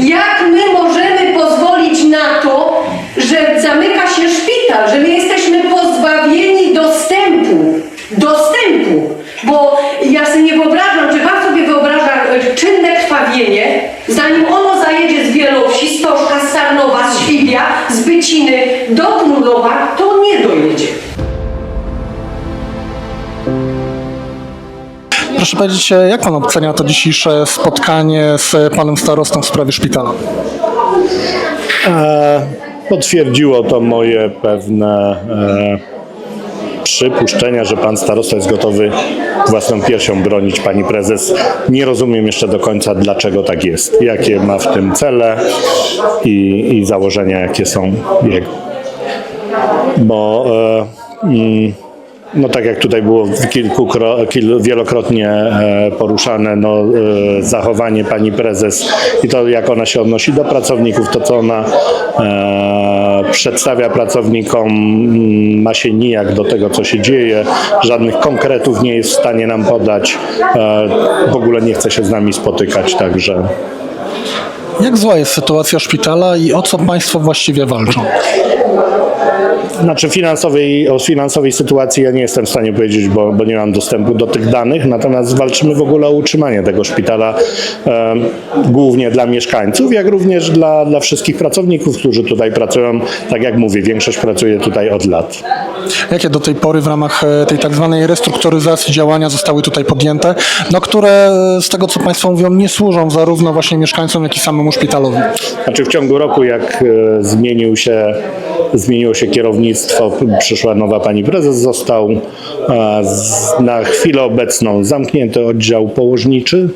Jak my możemy pozwolić na to, że zamyka się szpital, że my jesteśmy pozbawieni dostępu, dostępu, bo ja sobie nie wyobrażam, czy pan sobie wyobraża e, czynne krwawienie, zanim ono zajedzie z Wielowsi, z Toszka, z Sarnowa, z Świdria, z Byciny do Knurowa, to nie dojedzie. Proszę powiedzieć, jak pan ocenia to dzisiejsze spotkanie z panem starostą w sprawie szpitala? E, potwierdziło to moje pewne e, przypuszczenia, że pan starosta jest gotowy własną piersią bronić pani prezes. Nie rozumiem jeszcze do końca, dlaczego tak jest. Jakie ma w tym cele i, i założenia, jakie są jego. Bo e, mm, no tak jak tutaj było kilkukro, kil, wielokrotnie e, poruszane, no, e, zachowanie pani prezes i to jak ona się odnosi do pracowników, to co ona e, przedstawia pracownikom mm, ma się nijak do tego, co się dzieje. Żadnych konkretów nie jest w stanie nam podać. E, w ogóle nie chce się z nami spotykać, także Jak zła jest sytuacja szpitala i o co państwo właściwie walczą? Znaczy finansowej, o finansowej sytuacji ja nie jestem w stanie powiedzieć, bo, bo nie mam dostępu do tych danych, natomiast walczymy w ogóle o utrzymanie tego szpitala e, głównie dla mieszkańców, jak również dla, dla wszystkich pracowników, którzy tutaj pracują. Tak jak mówię, większość pracuje tutaj od lat. Jakie do tej pory w ramach e, tej tak zwanej restrukturyzacji działania zostały tutaj podjęte, no które z tego co państwo mówią nie służą zarówno właśnie mieszkańcom, jak i samemu szpitalowi? Znaczy w ciągu roku, jak e, zmienił się, zmieniło się kierownictwo, przyszła nowa pani prezes, został na chwilę obecną zamknięty oddział położniczy.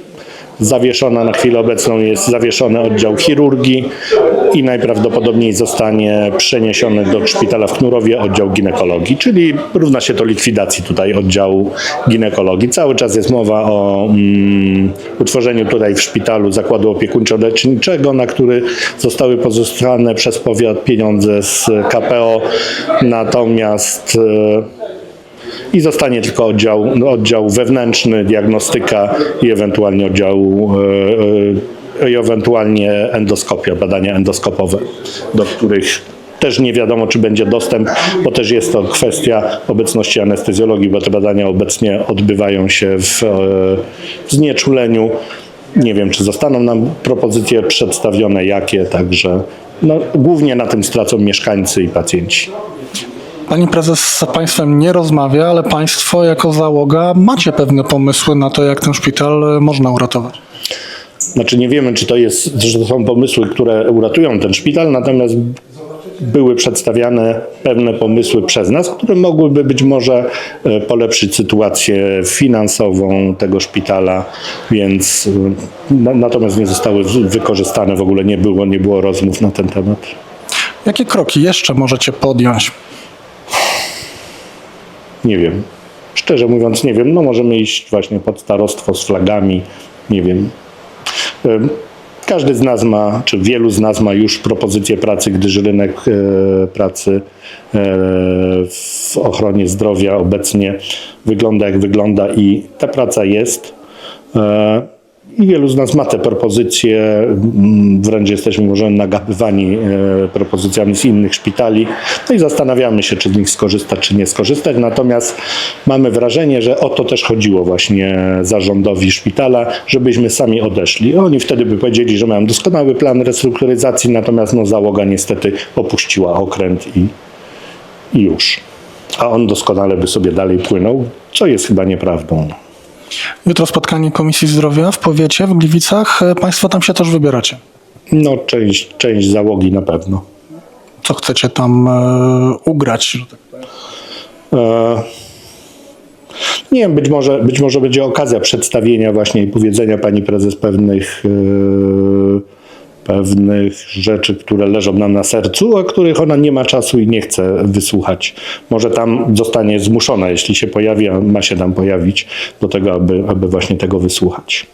Zawieszona na chwilę obecną jest zawieszony oddział chirurgii i najprawdopodobniej zostanie przeniesiony do szpitala w Knurowie oddział ginekologii, czyli równa się to likwidacji tutaj oddziału ginekologii. Cały czas jest mowa o mm, utworzeniu tutaj w szpitalu zakładu opiekuńczo-leczniczego, na który zostały pozyskane przez powiat pieniądze z KPO, natomiast e, i zostanie tylko oddział, oddział wewnętrzny, diagnostyka i ewentualnie oddział e, e, i ewentualnie endoskopia, badania endoskopowe, do których też nie wiadomo, czy będzie dostęp, bo też jest to kwestia obecności anestezjologii, bo te badania obecnie odbywają się w, e, w znieczuleniu. Nie wiem, czy zostaną nam propozycje przedstawione, jakie, także no, głównie na tym stracą mieszkańcy i pacjenci. Pani prezes z państwem nie rozmawia, ale państwo jako załoga macie pewne pomysły na to, jak ten szpital e, można uratować. Znaczy nie wiemy, czy to, jest, że to są pomysły, które uratują ten szpital, natomiast były przedstawiane pewne pomysły przez nas, które mogłyby być może e, polepszyć sytuację finansową tego szpitala, więc e, na, natomiast nie zostały wykorzystane, w ogóle nie było, nie było rozmów na ten temat. Jakie kroki jeszcze możecie podjąć? Nie wiem. Szczerze mówiąc nie wiem, no możemy iść właśnie pod starostwo z flagami, nie wiem. Każdy z nas ma, czy wielu z nas ma już propozycję pracy, gdyż rynek e, pracy e, w ochronie zdrowia obecnie wygląda jak wygląda i ta praca jest. I wielu z nas ma te propozycje, mm, wręcz jesteśmy może nagabywani e, propozycjami z innych szpitali, no i zastanawiamy się, czy z nich skorzystać, czy nie skorzystać. Natomiast mamy wrażenie, że o to też chodziło właśnie zarządowi szpitala, żebyśmy sami odeszli. Oni wtedy by powiedzieli, że mają doskonały plan restrukturyzacji, natomiast no, załoga niestety opuściła okręt i, i już. A on doskonale by sobie dalej płynął, co jest chyba nieprawdą. Jutro spotkanie Komisji Zdrowia w powiecie w Gliwicach. E, Państwo tam się też wybieracie. No, część, część załogi na pewno. Co chcecie tam e, ugrać? że tak powiem? E, Nie wiem, być może, być może będzie okazja przedstawienia właśnie i powiedzenia pani prezes pewnych, e, pewnych rzeczy, które leżą nam na sercu, a których ona nie ma czasu i nie chce wysłuchać. Może tam zostanie zmuszona, jeśli się pojawi, a ma się tam pojawić, do tego, aby, aby właśnie tego wysłuchać.